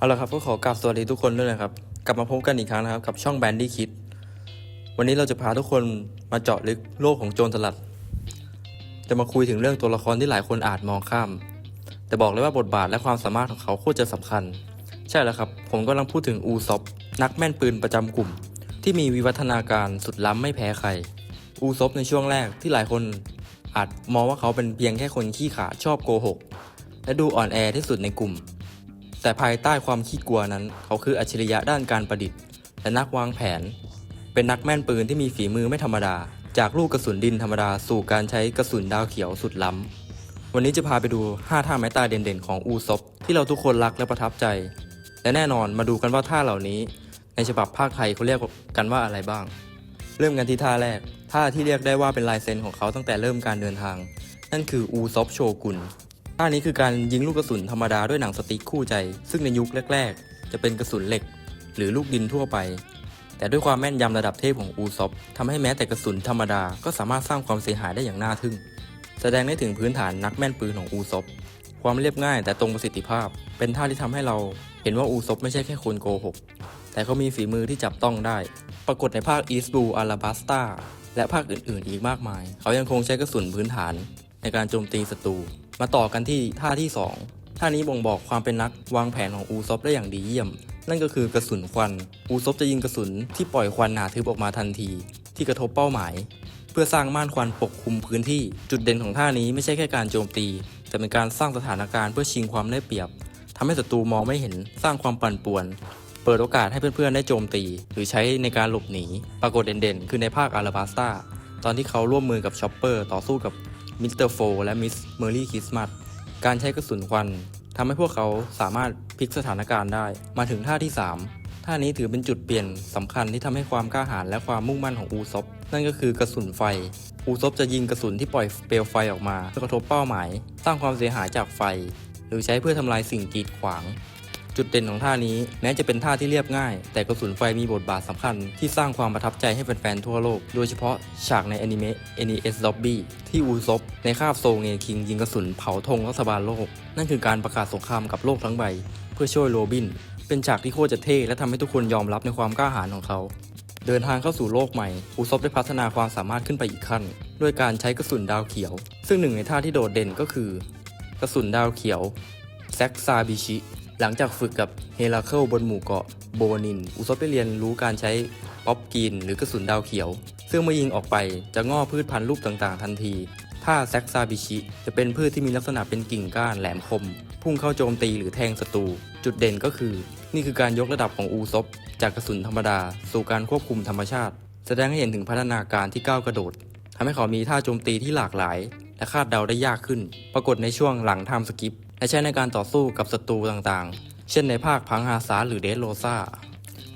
เอาละครับก็ขอกราบสวัสดีทุกคนด้วยนะครับ กลับมาพบกันอีกครั้งนะครับ กับช่องแบนดี้คิด วันนี้เราจะพาทุกคนมาเจาะลึกโลกของโจรสลัด จะมาคุยถึงเรื่องตัวละครที่หลายคนอาจมองข้าม แต่บอกเลยว่าบทบาทและความสามารถของเขาโคตรจะสำคัญ ใช่แล้วครับ ผมกำลังพูดถึงอูซอฟนักแม่นปืนประจำกลุ่ม ที่มีวิวัฒนาการสุดล้ำไม่แพ้ใคร อูซอฟในช่วงแรกที่หลายคนอาจมองว่าเขาเป็นเพียงแค่คนขี้ขาชอบโกหกและดูอ่อนแอที่สุดในกลุ่ม แต่ภายใต้ความขี้กลัวนั้น เขาคืออัจฉริยะด้านการประดิษฐ์ และนักวางแผน เป็นนักแม่นปืนที่มีฝีมือไม่ธรรมดา จากลูกกระสุนดินธรรมดาสู่การใช้กระสุนดาวเขียวสุดล้ำ วันนี้จะพาไปดู 5 ท่าไม้ตายเด่นๆ ของอูซบที่เราทุกคนรักและประทับใจ และแน่นอนมาดูกันว่าท่าเหล่านี้ ในฉบับภาคไทยเขาเรียกกันว่าอะไรบ้าง เริ่มกันที่ท่าแรกท่าที่เรียกได้ว่าเป็นลายเซ็นของเขาตั้งแต่เริ่มการเดินทาง นั่นคืออูซบโชกุน ท่านี้คือการยิงลูกกระสุนธรรมดาด้วยหนังสติ๊กคู่ใจ ซึ่งในยุคแรก ๆ จะเป็นกระสุนเหล็ก หรือลูกดินทั่วไป แต่ด้วยความแม่นยำระดับเทพของอูซอฟทำให้แม้แต่กระสุนธรรมดาก็สามารถสร้างความเสียหายได้อย่างน่าทึ่ง แสดงได้ถึงพื้นฐานนักแม่นปืนของอูซอฟความเรียบง่ายแต่ตรงประสิทธิภาพ เป็นท่าที่ทำให้เราเห็นว่าอูซอฟไม่ใช่แค่คนโกหก แต่เขามีฝีมือที่จับต้องได้ ปรากฏในภาค East Blue Alabasta และภาคอื่นๆ อีกมากมาย เขายังคงใช้กระสุนพื้นฐานในการโจมตีศัตรู มาต่อกันที่ท่าที่ 2 ท่านี้บ่งบอกความเป็นนักวางแผนของอูซอฟได้อย่างดีเยี่ยม นั่นก็คือกระสุนควัน อูซอฟจะยิงกระสุนที่ปล่อยควันหนาทึบออกมาทันที ที่กระทบเป้าหมาย เพื่อสร้างม่านควันปกคลุมพื้นที่ จุดเด่นของท่านี้ไม่ใช่แค่การโจมตี แต่เป็นการสร้างสถานการณ์เพื่อชิงความได้เปรียบทำให้ศัตรูมองไม่เห็น สร้างความปั่นป่วน เปิดโอกาสให้เพื่อนๆได้โจมตี หรือใช้ในการหลบหนี ปรากฏเด่นๆ คือในภาคอาราบาสตาตอนที่เขาร่วมมือกับชอปเปอร์ต่อสู้กับ มิสเตอร์โฟและมิสเมอรี่คริสต์มาสการใช้กระสุนควันทำให้พวกเขาสามารถพลิกสถานการณ์ได้ มาถึงท่าที่ 3 ท่านี้ถือเป็นจุดเปลี่ยนสำคัญที่ทำให้ความกล้าหาญและความมุ่งมั่นของอูซบนั่นก็คือกระสุนไฟ อูซบจะยิงกระสุนที่ปล่อยเปลวไฟออกมาเพื่อกระทบเป้าหมาย สร้างความเสียหายจากไฟ หรือใช้เพื่อทำลายสิ่งกีดขวาง จุดเด่นของท่านี้แม้จะเป็นท่าที่เรียบง่าย แต่กระสุนไฟมีบทบาทสำคัญ ที่สร้างความประทับใจให้แฟนๆทั่วโลก โดยเฉพาะฉากในอนิเมะ NES Lobby ที่อูซบในคาบโซเงคิงยิงกระสุนเผาธงรัฐบาลโลก นั่นคือการประกาศสงครามกับโลกทั้งใบ เพื่อช่วยโรบิน เป็นฉากที่โคตรจะเท่และทำให้ทุกคนยอมรับในความกล้าหาญของเขาเดินทางเข้าสู่โลกใหม่อูซบได้พัฒนาความสามารถขึ้นไปอีกขั้น ด้วยการใช้กระสุนดาวเขียว ซึ่งหนึ่งในท่าที่โดดเด่นก็คือ กระสุนดาวเขียวแซกซาบิชิ หลังจากฝึกกับเฮราเคิลบนหมู่เกาะโบนิน อุซบได้เรียนรู้การใช้ป๊อปกีนหรือกระสุนดาวเขียว ซึ่งเมื่อยิงออกไปจะงอพืชพันธุ์รูปต่างๆ ทันที ถ้าแซกซาบิชิ จะเป็นพืชที่มีลักษณะเป็นกิ่งก้านแหลมคม พุ่งเข้าโจมตีหรือแทงศัตรู จุดเด่นก็คือ นี่คือการยกระดับของอูซบจากกระสุนธรรมดา สู่การควบคุมธรรมชาติ แสดงให้เห็นถึงพัฒนาการที่ก้าวกระโดดทำให้เขามีท่าโจมตีที่หลากหลาย และคาดเดาได้ยากขึ้น ปรากฏในช่วงหลังไทม์สกิป และใช้ในการต่อสู้กับศัตรูต่างๆ เช่นในภาคพังฮาซาหรือเดสโรซา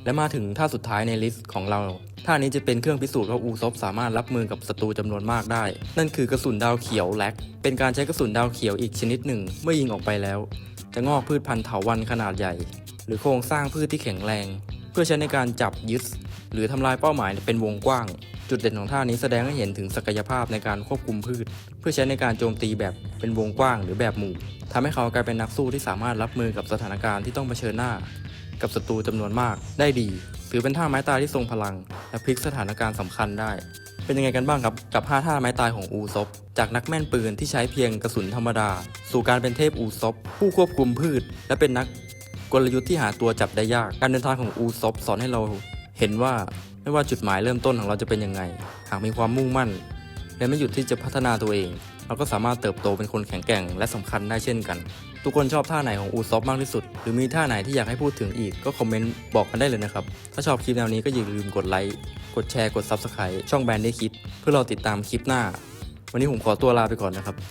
และมาถึงท่าสุดท้ายในลิสต์ของเรา ท่านี้จะเป็นเครื่องพิสูจน์ว่าอูซบสามารถรับมือกับศัตรูจำนวนมากได้ นั่นคือกระสุนดาวเขียวแลกเป็นการใช้กระสุนดาวเขียวอีกชนิดหนึ่ง เมื่อยิงออกไปแล้ว จะงอกพืชพันธุ์เถาวัลย์ขนาดใหญ่ หรือโครงสร้างพืชที่แข็งแรง เพื่อใช้ในการจับยึดหรือทำลายเป้าหมายเป็นวงกว้าง จุดเด่นของท่านี้แสดงให้เห็นถึงศักยภาพในการควบคุมพืช เพื่อใช้ในการโจมตีแบบเป็นวงกว้างหรือแบบหมู่ทำให้เขากลายเป็นนักสู้ที่สามารถรับมือกับสถานการณ์ที่ต้องเผชิญหน้า กับศัตรูจำนวนมากได้ดี ถือเป็นท่าไม้ตายที่ทรงพลัง และพลิกสถานการณ์สำคัญได้ เป็นยังไงกันบ้างครับกับ5ท่าไม้ตายของอูซบจากนักแม่นปืนที่ใช้เพียงกระสุนธรรมดา สู่การเป็นเทพอูซบผู้ควบคุมพืช และเป็นนักกลยุทธ์ที่หาตัวจับได้ยาก การเดินทางของอูซบสอนให้เราเห็นว่า ไม่ว่าจุดหมายเริ่มต้นของเราจะเป็นยังไง หากมีความมุ่งมั่น และไม่หยุดที่จะพัฒนาตัวเอง เราก็สามารถเติบโตเป็นคนแข็งแกร่งและสำคัญได้เช่นกัน ทุกคนชอบท่าไหนของอูซอฟมากที่สุด หรือมีท่าไหนที่อยากให้พูดถึงอีกก็คอมเมนต์บอกกันได้เลยนะครับ ถ้าชอบคลิปแนวนี้ก็อย่าลืมกดไลค์ กดแชร์ กด Subscribe ช่องแบรนด์ได้คิด เพื่อเราติดตามคลิปหน้า วันนี้ผมขอตัวลาไปก่อนนะครับ